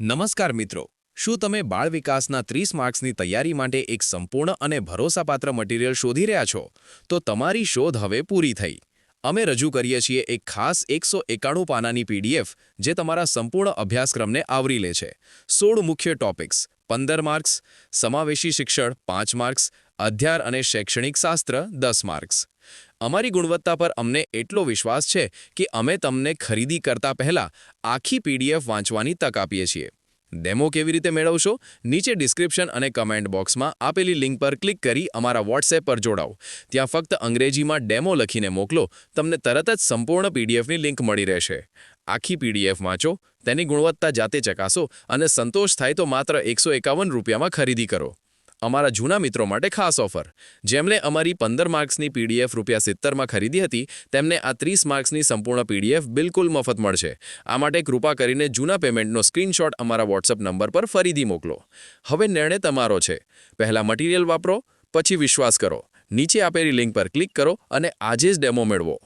નમસ્કાર મિત્રો. શું તમે બાળ વિકાસના ત્રીસ માર્ક્સની તૈયારી માટે એક સંપૂર્ણ અને ભરોસાપાત્ર મટીરીયલ શોધી રહ્યા છો? તો તમારી શોધ હવે પૂરી થઈ. અમે રજૂ કરીએ છીએ એક ખાસ એકસો એકાણું પાનાની પીડીએફ, જે તમારા સંપૂર્ણ અભ્યાસક્રમને આવરી લે છે. સોળ મુખ્ય ટોપિક્સ, પંદર માર્ક્સ, સમાવેશી શિક્ષણ, પાંચ માર્ક્સ અધ્યાર અને શૈક્ષણિક શાસ્ત્ર, દસ માર્ક્સ. અમારી ગુણવત્તા પર અમને એટલો વિશ્વાસ છે કે અમે તમને ખરીદી કરતા પહેલા આખી પીડીએફ વાંચવાની તક આપીએ છીએ. ડેમો કેવી રીતે મેળવશો? નીચે ડિસ્ક્રિપ્શન અને કમેન્ટ બોક્સમાં આપેલી લિંક પર ક્લિક કરી અમારા વોટ્સએપ પર જોડાઓ. ત્યાં ફક્ત અંગ્રેજીમાં ડેમો લખીને મોકલો, તમને તરત જ સંપૂર્ણ પીડીએફની લિંક મળી રહેશે. આખી પીડીએફ વાંચો, તેની ગુણવત્તા જાતે ચકાસો અને સંતોષ થાય તો માત્ર એકસો એકાવન રૂપિયામાં ખરીદી કરો. અમારા જૂના મિત્રો માટે ખાસ ઓફર. જેમણે અમારી પંદર માર્ક્સની પીડીએફ રૂપિયા સિત્તેરમાં ખરીદી હતી, તેમને આ ત્રીસ માર્ક્સની સંપૂર્ણ પીડીએફ બિલકુલ મફત મળશે. આ માટે કૃપા કરીને જૂના પેમેન્ટનો સ્ક્રીનશોટ અમારા વોટ્સઅપ નંબર પર ફરીથી મોકલો. હવે નિર્ણય તમારો છે. પહેલા મટીરિયલ વાપરો, પછી વિશ્વાસ કરો. નીચે આપેલી લિંક પર ક્લિક કરો અને આજે જ ડેમો મેળવો.